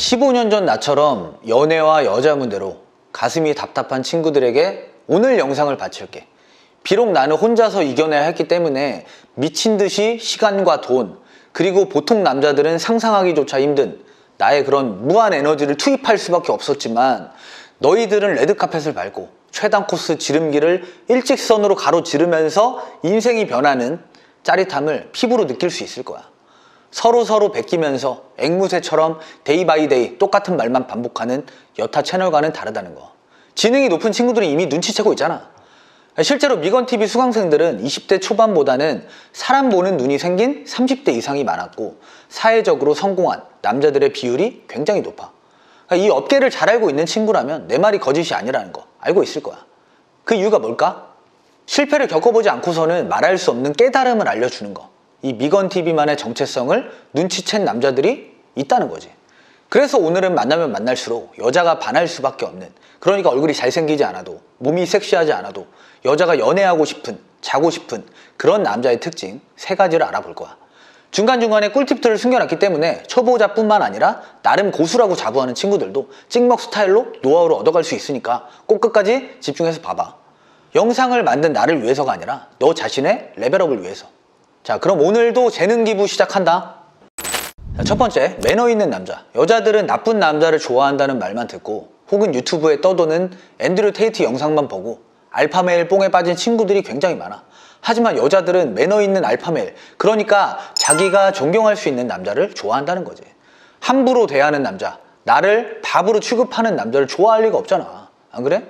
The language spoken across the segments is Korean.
15년 전 나처럼 연애와 여자 문제로 가슴이 답답한 친구들에게 오늘 영상을 바칠게. 비록 나는 혼자서 이겨내야 했기 때문에 미친 듯이 시간과 돈, 그리고 보통 남자들은 상상하기조차 힘든 나의 그런 무한 에너지를 투입할 수밖에 없었지만 너희들은 레드카펫을 밟고 최단 코스 지름길을 일직선으로 가로지르면서 인생이 변하는 짜릿함을 피부로 느낄 수 있을 거야. 서로 서로 베끼면서 앵무새처럼 데이 바이 데이 똑같은 말만 반복하는 여타 채널과는 다르다는 거. 지능이 높은 친구들이 이미 눈치채고 있잖아. 실제로 미건TV 수강생들은 20대 초반보다는 사람 보는 눈이 생긴 30대 이상이 많았고 사회적으로 성공한 남자들의 비율이 굉장히 높아. 그러니까 이 업계를 잘 알고 있는 친구라면 내 말이 거짓이 아니라는 거 알고 있을 거야. 그 이유가 뭘까? 실패를 겪어보지 않고서는 말할 수 없는 깨달음을 알려주는 거. 이 미건TV만의 정체성을 눈치챈 남자들이 있다는 거지. 그래서 오늘은 만나면 만날수록 여자가 반할 수밖에 없는 그러니까 얼굴이 잘생기지 않아도 몸이 섹시하지 않아도 여자가 연애하고 싶은 자고 싶은 그런 남자의 특징 세 가지를 알아볼 거야. 중간중간에 꿀팁들을 숨겨놨기 때문에 초보자뿐만 아니라 나름 고수라고 자부하는 친구들도 찍먹 스타일로 노하우를 얻어갈 수 있으니까 꼭 끝까지 집중해서 봐봐. 영상을 만든 나를 위해서가 아니라 너 자신의 레벨업을 위해서. 자, 그럼 오늘도 재능 기부 시작한다. 자, 첫 번째, 매너 있는 남자. 여자들은 나쁜 남자를 좋아한다는 말만 듣고 혹은 유튜브에 떠도는 앤드류 테이트 영상만 보고 알파메일 뽕에 빠진 친구들이 굉장히 많아. 하지만 여자들은 매너 있는 알파메일, 그러니까 자기가 존경할 수 있는 남자를 좋아한다는 거지. 함부로 대하는 남자, 나를 밥으로 취급하는 남자를 좋아할 리가 없잖아. 안 그래?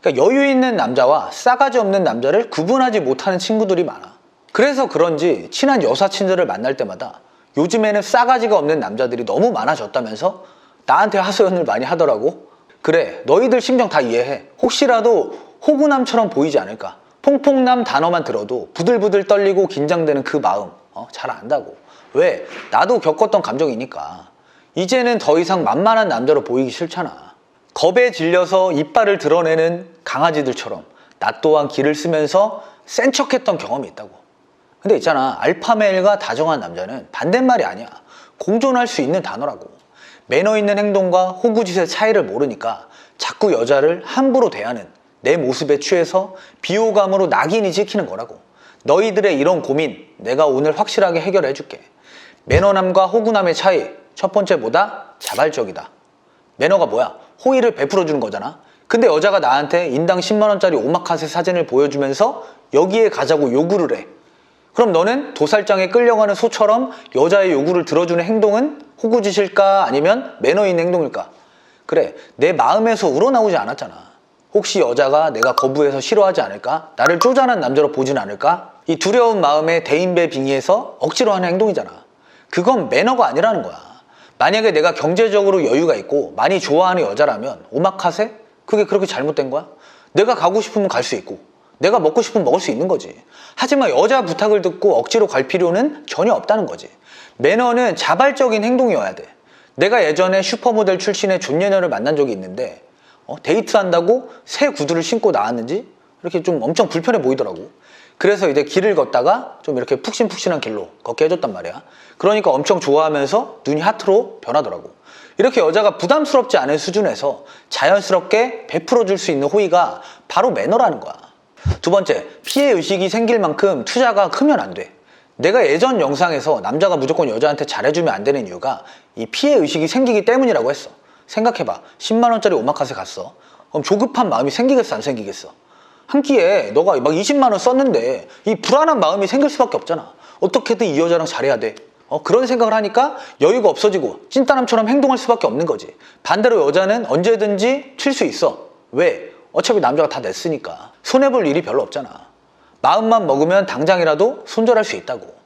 그러니까 여유 있는 남자와 싸가지 없는 남자를 구분하지 못하는 친구들이 많아. 그래서 그런지 친한 여사친들을 만날 때마다 요즘에는 싸가지가 없는 남자들이 너무 많아졌다면서 나한테 하소연을 많이 하더라고. 그래, 너희들 심정 다 이해해. 혹시라도 호구남처럼 보이지 않을까? 퐁퐁남 단어만 들어도 부들부들 떨리고 긴장되는 그 마음, 어, 잘 안다고. 왜? 나도 겪었던 감정이니까. 이제는 더 이상 만만한 남자로 보이기 싫잖아. 겁에 질려서 이빨을 드러내는 강아지들처럼 나 또한 길을 쓰면서 센 척했던 경험이 있다고. 근데 있잖아 알파메일과 다정한 남자는 반대말이 아니야. 공존할 수 있는 단어라고. 매너 있는 행동과 호구짓의 차이를 모르니까 자꾸 여자를 함부로 대하는 내 모습에 취해서 비호감으로 낙인이 찍히는 거라고. 너희들의 이런 고민 내가 오늘 확실하게 해결해 줄게. 매너남과 호구남의 차이 첫 번째 보다 자발적이다. 매너가 뭐야? 호의를 베풀어 주는 거잖아. 근데 여자가 나한테 인당 10만원짜리 오마카세 사진을 보여주면서 여기에 가자고 요구를 해 그럼 너는 도살장에 끌려가는 소처럼 여자의 요구를 들어주는 행동은 호구짓일까 아니면 매너 있는 행동일까? 그래, 내 마음에서 우러나오지 않았잖아. 혹시 여자가 내가 거부해서 싫어하지 않을까? 나를 쪼잔한 남자로 보진 않을까? 이 두려운 마음에 대인배 빙의해서 억지로 하는 행동이잖아. 그건 매너가 아니라는 거야. 만약에 내가 경제적으로 여유가 있고 많이 좋아하는 여자라면 오마카세? 그게 그렇게 잘못된 거야? 내가 가고 싶으면 갈 수 있고 내가 먹고 싶으면 먹을 수 있는 거지. 하지만 여자 부탁을 듣고 억지로 갈 필요는 전혀 없다는 거지. 매너는 자발적인 행동이어야 돼. 내가 예전에 슈퍼모델 출신의 존예녀를 만난 적이 있는데 어, 데이트한다고 새 구두를 신고 나왔는지 이렇게 좀 엄청 불편해 보이더라고. 그래서 이제 길을 걷다가 좀 이렇게 푹신푹신한 길로 걷게 해줬단 말이야. 그러니까 엄청 좋아하면서 눈이 하트로 변하더라고. 이렇게 여자가 부담스럽지 않은 수준에서 자연스럽게 베풀어 줄 수 있는 호의가 바로 매너라는 거야. 두 번째, 피해 의식이 생길 만큼 투자가 크면 안 돼. 내가 예전 영상에서 남자가 무조건 여자한테 잘해주면 안 되는 이유가 이 피해 의식이 생기기 때문이라고 했어. 생각해봐. 10만원짜리 오마카세 갔어. 그럼 조급한 마음이 생기겠어, 안 생기겠어? 한 끼에 너가 막 20만원 썼는데 이 불안한 마음이 생길 수밖에 없잖아. 어떻게든 이 여자랑 잘해야 돼. 어, 그런 생각을 하니까 여유가 없어지고 찐따남처럼 행동할 수밖에 없는 거지. 반대로 여자는 언제든지 칠수 있어. 왜? 어차피 남자가 다 냈으니까 손해볼 일이 별로 없잖아. 마음만 먹으면 당장이라도 손절할 수 있다고.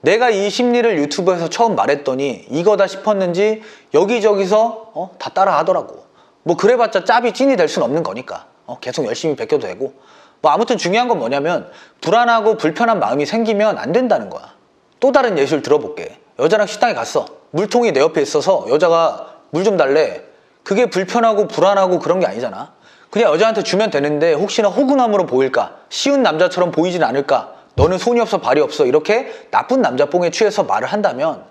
내가 이 심리를 유튜브에서 처음 말했더니 이거다 싶었는지 여기저기서 어, 다 따라 하더라고. 뭐 그래봤자 짭이 찐이 될 수는 없는 거니까. 어, 계속 열심히 베껴도 되고. 뭐 아무튼 중요한 건 뭐냐면 불안하고 불편한 마음이 생기면 안 된다는 거야. 또 다른 예시를 들어볼게. 여자랑 식당에 갔어. 물통이 내 옆에 있어서 여자가 물 좀 달래. 그게 불편하고 불안하고 그런 게 아니잖아 그냥 여자한테 주면 되는데 혹시나 호구남으로 보일까? 쉬운 남자처럼 보이진 않을까? 너는 손이 없어 발이 없어 이렇게 나쁜 남자 뽕에 취해서 말을 한다면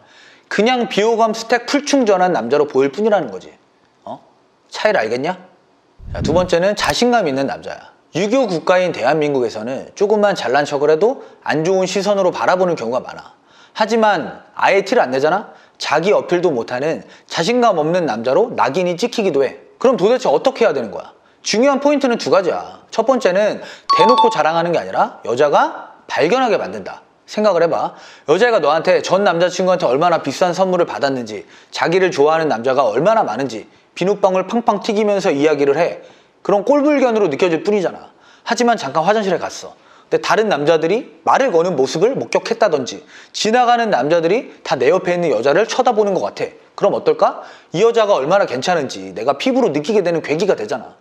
그냥 비호감 스택 풀충전한 남자로 보일 뿐이라는 거지. 어? 차이를 알겠냐? 자, 두 번째는 자신감 있는 남자야. 유교 국가인 대한민국에서는 조금만 잘난 척을 해도 안 좋은 시선으로 바라보는 경우가 많아. 하지만 아예 티를 안 내잖아? 자기 어필도 못하는 자신감 없는 남자로 낙인이 찍히기도 해. 그럼 도대체 어떻게 해야 되는 거야? 중요한 포인트는 두 가지야. 첫 번째는 대놓고 자랑하는 게 아니라 여자가 발견하게 만든다. 생각을 해봐. 여자애가 너한테 전 남자친구한테 얼마나 비싼 선물을 받았는지, 자기를 좋아하는 남자가 얼마나 많은지, 비눗방울 팡팡 튀기면서 이야기를 해. 그런 꼴불견으로 느껴질 뿐이잖아. 하지만 잠깐 화장실에 갔어. 근데 다른 남자들이 말을 거는 모습을 목격했다든지, 지나가는 남자들이 다 내 옆에 있는 여자를 쳐다보는 것 같아. 그럼 어떨까? 이 여자가 얼마나 괜찮은지 내가 피부로 느끼게 되는 계기가 되잖아.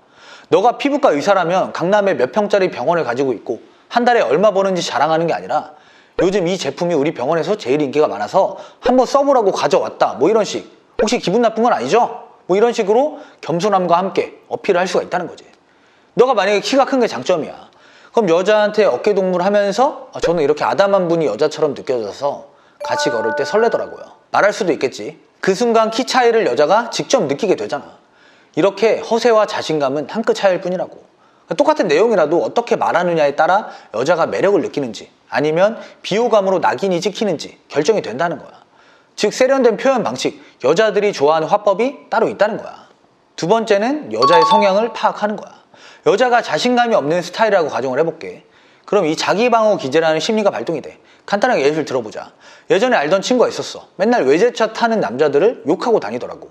너가 피부과 의사라면 강남에 몇 평짜리 병원을 가지고 있고 한 달에 얼마 버는지 자랑하는 게 아니라 요즘 이 제품이 우리 병원에서 제일 인기가 많아서 한번 써보라고 가져왔다. 뭐 이런 식. 혹시 기분 나쁜 건 아니죠? 뭐 이런 식으로 겸손함과 함께 어필을 할 수가 있다는 거지. 너가 만약에 키가 큰 게 장점이야. 그럼 여자한테 어깨동무를 하면서 아, 저는 이렇게 아담한 분이 여자처럼 느껴져서 같이 걸을 때 설레더라고요. 말할 수도 있겠지. 그 순간 키 차이를 여자가 직접 느끼게 되잖아 이렇게 허세와 자신감은 한 끗 차이일 뿐이라고. 똑같은 내용이라도 어떻게 말하느냐에 따라 여자가 매력을 느끼는지 아니면 비호감으로 낙인이 찍히는지 결정이 된다는 거야. 즉 세련된 표현 방식, 여자들이 좋아하는 화법이 따로 있다는 거야. 두 번째는 여자의 성향을 파악하는 거야. 여자가 자신감이 없는 스타일이라고 가정을 해볼게. 그럼 이 자기방어 기제라는 심리가 발동이 돼. 간단하게 예를 들어보자. 예전에 알던 친구가 있었어. 맨날 외제차 타는 남자들을 욕하고 다니더라고.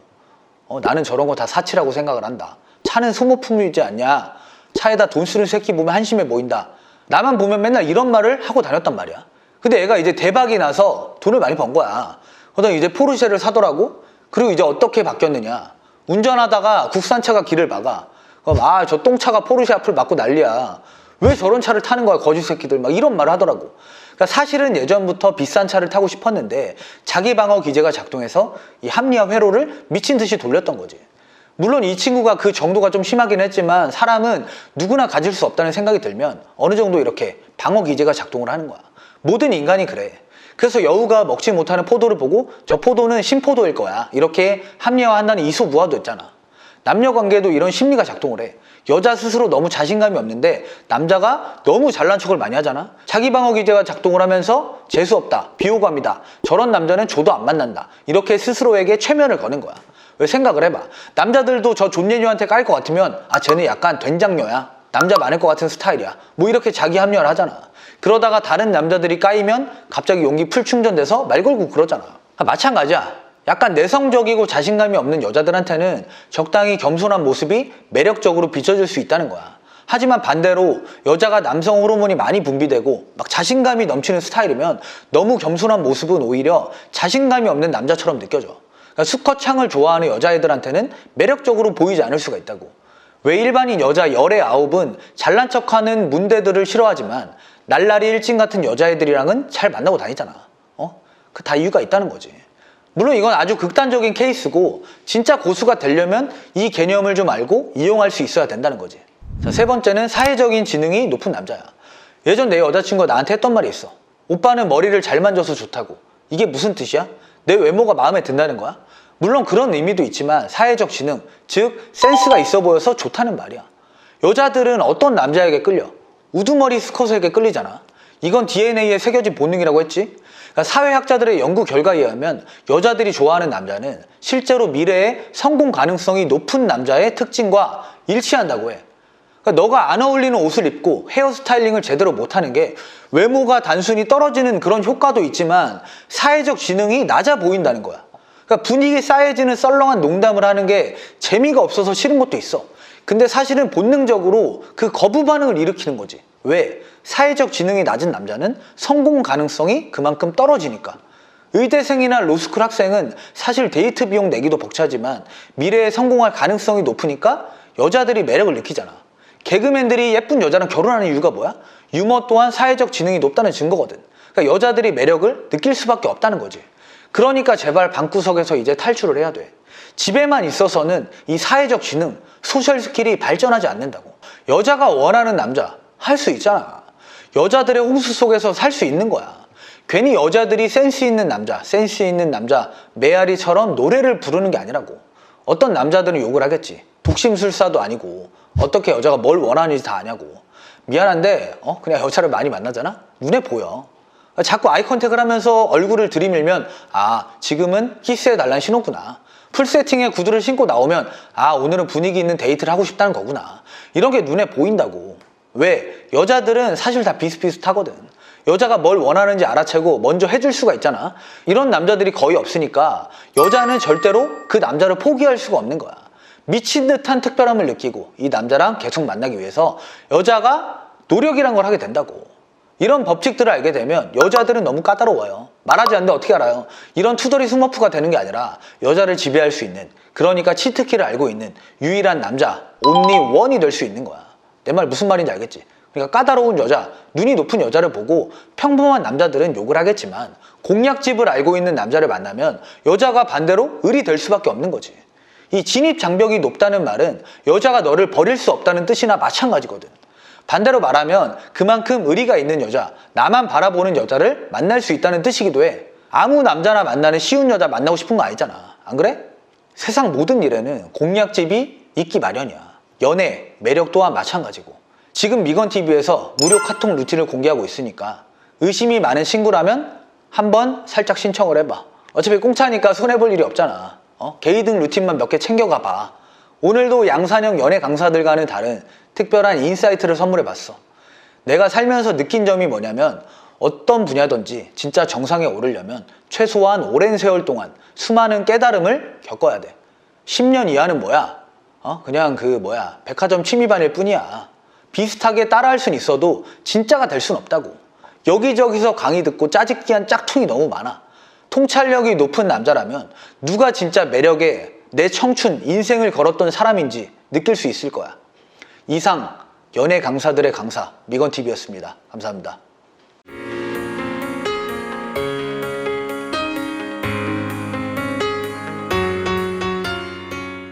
어, 나는 저런 거 다 사치라고 생각을 한다. 차는 소모품이지 않냐. 차에다 돈 쓰는 새끼 보면 한심해 보인다. 나만 보면 맨날 이런 말을 하고 다녔단 말이야. 근데 얘가 이제 대박이 나서 돈을 많이 번 거야. 그러다 이제 포르쉐를 사더라고. 그리고 이제 어떻게 바뀌었느냐. 운전하다가 국산차가 길을 막아. 그럼 아, 저 똥차가 포르쉐 앞을 막고 난리야. 왜 저런 차를 타는 거야, 거짓 새끼들. 막 이런 말을 하더라고. 그러니까 사실은 예전부터 비싼 차를 타고 싶었는데 자기 방어 기제가 작동해서 이 합리화 회로를 미친 듯이 돌렸던 거지. 물론 이 친구가 그 정도가 좀 심하긴 했지만 사람은 누구나 가질 수 없다는 생각이 들면 어느 정도 이렇게 방어 기제가 작동을 하는 거야. 모든 인간이 그래. 그래서 여우가 먹지 못하는 포도를 보고 저 포도는 신포도일 거야. 이렇게 합리화한다는 이소무화도 있잖아. 남녀 관계도 이런 심리가 작동을 해. 여자 스스로 너무 자신감이 없는데 남자가 너무 잘난 척을 많이 하잖아. 자기 방어 기제가 작동을 하면서 재수 없다, 비호감이다. 저런 남자는 줘도 안 만난다. 이렇게 스스로에게 최면을 거는 거야. 왜 생각을 해봐. 남자들도 저 존예녀한테 깔 것 같으면 아 쟤는 약간 된장녀야. 남자 많을 것 같은 스타일이야. 뭐 이렇게 자기 합리화를 하잖아. 그러다가 다른 남자들이 까이면 갑자기 용기 풀 충전돼서 말 걸고 그러잖아. 아, 마찬가지야. 약간 내성적이고 자신감이 없는 여자들한테는 적당히 겸손한 모습이 매력적으로 비춰질 수 있다는 거야. 하지만 반대로 여자가 남성 호르몬이 많이 분비되고 막 자신감이 넘치는 스타일이면 너무 겸손한 모습은 오히려 자신감이 없는 남자처럼 느껴져. 그러니까 수컷 창을 좋아하는 여자애들한테는 매력적으로 보이지 않을 수가 있다고. 왜 일반인 여자 열의 아홉은 잘난 척하는 문대들을 싫어하지만 날라리 일진 같은 여자애들이랑은 잘 만나고 다니잖아. 어? 그 다 이유가 있다는 거지. 물론 이건 아주 극단적인 케이스고 진짜 고수가 되려면 이 개념을 좀 알고 이용할 수 있어야 된다는 거지. 자, 세 번째는 사회적인 지능이 높은 남자야. 예전 내 여자친구가 나한테 했던 말이 있어. 오빠는 머리를 잘 만져서 좋다고. 이게 무슨 뜻이야? 내 외모가 마음에 든다는 거야? 물론 그런 의미도 있지만 사회적 지능, 즉 센스가 있어 보여서 좋다는 말이야. 여자들은 어떤 남자에게 끌려? 우두머리 스커스에게 끌리잖아. 이건 DNA에 새겨진 본능이라고 했지. 그러니까 사회학자들의 연구 결과에 의하면 여자들이 좋아하는 남자는 실제로 미래에 성공 가능성이 높은 남자의 특징과 일치한다고 해. 그러니까 너가 안 어울리는 옷을 입고 헤어스타일링을 제대로 못하는 게 외모가 단순히 떨어지는 그런 효과도 있지만 사회적 지능이 낮아 보인다는 거야. 그러니까 분위기 쌓여지는 썰렁한 농담을 하는 게 재미가 없어서 싫은 것도 있어. 근데 사실은 본능적으로 그 거부 반응을 일으키는 거지. 왜? 사회적 지능이 낮은 남자는 성공 가능성이 그만큼 떨어지니까. 의대생이나 로스쿨 학생은 사실 데이트 비용 내기도 벅차지만 미래에 성공할 가능성이 높으니까 여자들이 매력을 느끼잖아. 개그맨들이 예쁜 여자랑 결혼하는 이유가 뭐야? 유머 또한 사회적 지능이 높다는 증거거든. 그러니까 여자들이 매력을 느낄 수밖에 없다는 거지. 그러니까 제발 방구석에서 이제 탈출을 해야 돼. 집에만 있어서는 이 사회적 지능, 소셜 스킬이 발전하지 않는다고. 여자가 원하는 남자 할 수 있잖아. 여자들의 홍수 속에서 살 수 있는 거야. 괜히 여자들이 센스 있는 남자, 센스 있는 남자, 메아리처럼 노래를 부르는 게 아니라고. 어떤 남자들은 욕을 하겠지. 독심술사도 아니고 어떻게 여자가 뭘 원하는지 다 아냐고. 미안한데 어 그냥 여자를 많이 만나잖아. 눈에 보여. 자꾸 아이 컨택을 하면서 얼굴을 들이밀면 아 지금은 키스해 달라는 신호구나. 풀 세팅의 구두를 신고 나오면 아 오늘은 분위기 있는 데이트를 하고 싶다는 거구나. 이런 게 눈에 보인다고. 왜? 여자들은 사실 다 비슷비슷하거든. 여자가 뭘 원하는지 알아채고 먼저 해줄 수가 있잖아. 이런 남자들이 거의 없으니까 여자는 절대로 그 남자를 포기할 수가 없는 거야. 미친 듯한 특별함을 느끼고 이 남자랑 계속 만나기 위해서 여자가 노력이란 걸 하게 된다고. 이런 법칙들을 알게 되면 여자들은 너무 까다로워요. 말하지 않는데 어떻게 알아요? 이런 투덜이 스머프가 되는 게 아니라 여자를 지배할 수 있는 그러니까 치트키를 알고 있는 유일한 남자 온리 원이 될 수 있는 거야. 내 말 무슨 말인지 알겠지? 그러니까 까다로운 여자, 눈이 높은 여자를 보고 평범한 남자들은 욕을 하겠지만 공략집을 알고 있는 남자를 만나면 여자가 반대로 을이 될 수밖에 없는 거지. 이 진입 장벽이 높다는 말은 여자가 너를 버릴 수 없다는 뜻이나 마찬가지거든. 반대로 말하면 그만큼 의리가 있는 여자, 나만 바라보는 여자를 만날 수 있다는 뜻이기도 해. 아무 남자나 만나는 쉬운 여자 만나고 싶은 거 아니잖아. 안 그래? 세상 모든 일에는 공략집이 있기 마련이야. 연애, 매력 또한 마찬가지고. 지금 미건TV에서 무료 카톡 루틴을 공개하고 있으니까 의심이 많은 친구라면 한번 살짝 신청을 해봐. 어차피 공짜니까 손해볼 일이 없잖아. 어? 게이득 루틴만 몇 개 챙겨가 봐. 오늘도 양산형 연애 강사들과는 다른 특별한 인사이트를 선물해 봤어. 내가 살면서 느낀 점이 뭐냐면 어떤 분야든지 진짜 정상에 오르려면 최소한 오랜 세월 동안 수많은 깨달음을 겪어야 돼. 10년 이하는 뭐야? 어? 그냥 그 뭐야 백화점 취미반일 뿐이야. 비슷하게 따라할 순 있어도 진짜가 될 순 없다고. 여기저기서 강의 듣고 짜집기한 짝퉁이 너무 많아. 통찰력이 높은 남자라면 누가 진짜 매력에 내 청춘, 인생을 걸었던 사람인지 느낄 수 있을 거야. 이상 연예 강사들의 강사 미건TV였습니다. 감사합니다.